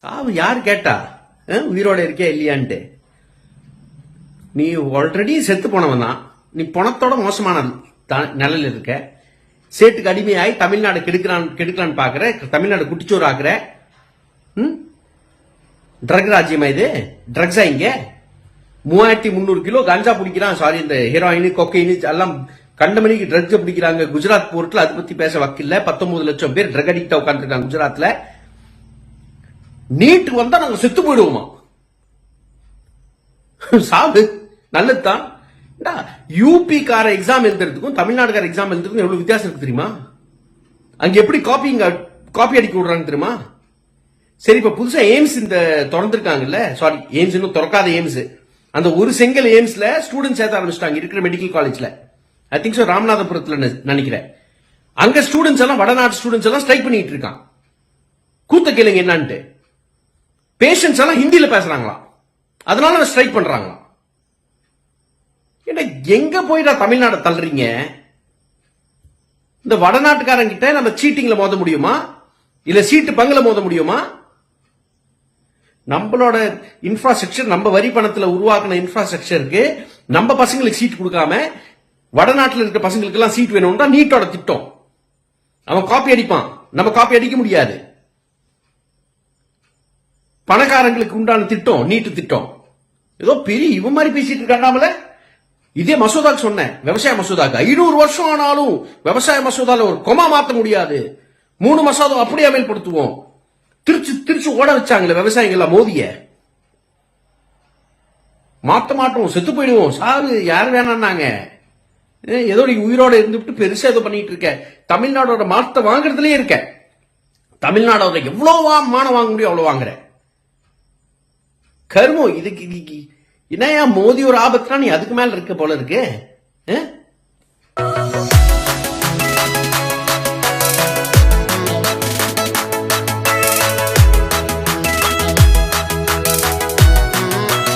அவ யார் கேட்டா? உயிரோட இருக்கே இல்லையான்ட்டு. நீ ஆல்ரெடி செத்து போனவன் தான். நீ பணத்தோட மோசமான த- இருக்க. சேட்டுக்கு அடிமையாகி தமிழ்நாடு கெடுக்கிறான் கெடுக்கலான்னு பாக்குற. தமிழ்நாடு குட்டிச்சோறு ஆக்குற. ம்? ட்ரக் ராஜ்யமா இது? ட்ரக்ஸா இங்க? மூவாயிரத்தி முந்நூறு கிலோ கஞ்சா பிடிக்கிறான் சாரி இந்த ஹீரோயின் கொக்கைன் எல்லாம் கண்டமணிக்கு ட்ரக்ஸ் பிடிக்கிறாங்க குஜராத் போர்ட்ல அதை பத்தி பேச வக்கில்ல. பத்தொன்பது லட்சம் பேர் ட்ரக் அடிக்டா உட்காந்துருக்காங்க குஜராத்ல. நீட் வந்தா நாங்க செத்து போயிடுவோமா? சாவு நல்லதுதான். யூபி கார எக்ஸாம் எழுதுறதுக்கும் தமிழ்நாடுக்கார எக்ஸாம் எழுதுறதுக்கும் எவ்வளவு வித்தியாசம் இருக்கு தெரியுமா? அங்க எப்படி காப்பி காப்பி அடிக்க விடுறாங்க தெரியுமா? சரி இப்ப புதுசா எய்ம்ஸ் இந்த திறந்திருக்காங்கல்ல சாரி எய்ம்ஸ் இன்னும் திறக்காத எய்ம்ஸ் அந்த ஒரு செங்கல் எய்ம்ஸ்ல ஸ்டூடெண்ட் சேர்த்த ஆரம்பிச்சிட்டாங்க இருக்கிற மெடிக்கல் காலேஜ்ல ஐ திங்க் ஸோ ராமநாதபுரத்துல நினைக்கிறேன். அங்க ஸ்டூடெண்ட்ஸ் எல்லாம் வடநாட்டு ஸ்டூடெண்ட்ஸ் எல்லாம் ஸ்ட்ரைக் பண்ணிட்டு இருக்கான். கூத்த கேளுங்க என்னன்ட்டு. பேஷண்ட்ஸ் எல்லாம் ஹிந்தியில பேசுறாங்களாம் அதனால ஸ்ட்ரைக் பண்றாங்களாம் ஏன்னா எங்க போயிடா தமிழ்நாடு தள்ளுறீங்க? இந்த வடநாட்டுக்காரங்கிட்ட நம்ம சீட்டிங்ல மோத முடியுமா? இல்ல சீட்டு பங்குல மோத முடியுமா? நம்மளோட இன்ஃப்ராஸ்ட்ரக்சர் நம்ம வரி பணத்துல உருவாக்கின இன்ஃப்ராஸ்ட்ரக்சருக்கு நம்ம பசங்களுக்கு சீட் கொடுக்காம வடநாட்டில் இருக்கிற பசங்களுக்கு எல்லாம் சீட் வேணும்னா நீட்டோட திட்டம். அவன் காப்பி அடிப்பான். நம்ம காப்பி அடிக்க முடியாது. பணக்காரங்களுக்கு உண்டான திட்டம் நீட்டு திட்டம். ஏதோ பெரிய இவன் மாதிரி பேசிட்டு இருக்காண்டாமல இதே மசோதாக்கு சொன்னேன். விவசாய மசோதாக்கு. ஐநூறு வருஷம் ஆனாலும் விவசாய மசோதால ஒரு கொமா மாத்த முடியாது. மூணு மசோதா அப்படியே அமல்படுத்துவோம். திருச்சி திருச்சி ஓட வச்சாங்களே விவசாயிகள் மோதிய. மாத்த மாட்டோம் செத்து போயிடுவோம். சாரு யார் வேணான்னாங்க. ஏதோ நீ உயிரோட இருந்துட்டு பெருசா ஏதோ பண்ணிட்டு இருக்க. தமிழ்நாடோட மாத்த வாங்குறதுலயே இருக்க. தமிழ்நாடோட எவ்வளவு மானம் வாங்க முடியும் அவ்வளவு வாங்குறேன். கருமம் இதுக்கு என்னையா மோதி ஒரு ஆபத்துனா நீ அதுக்கு மேல இருக்க போல இருக்கு?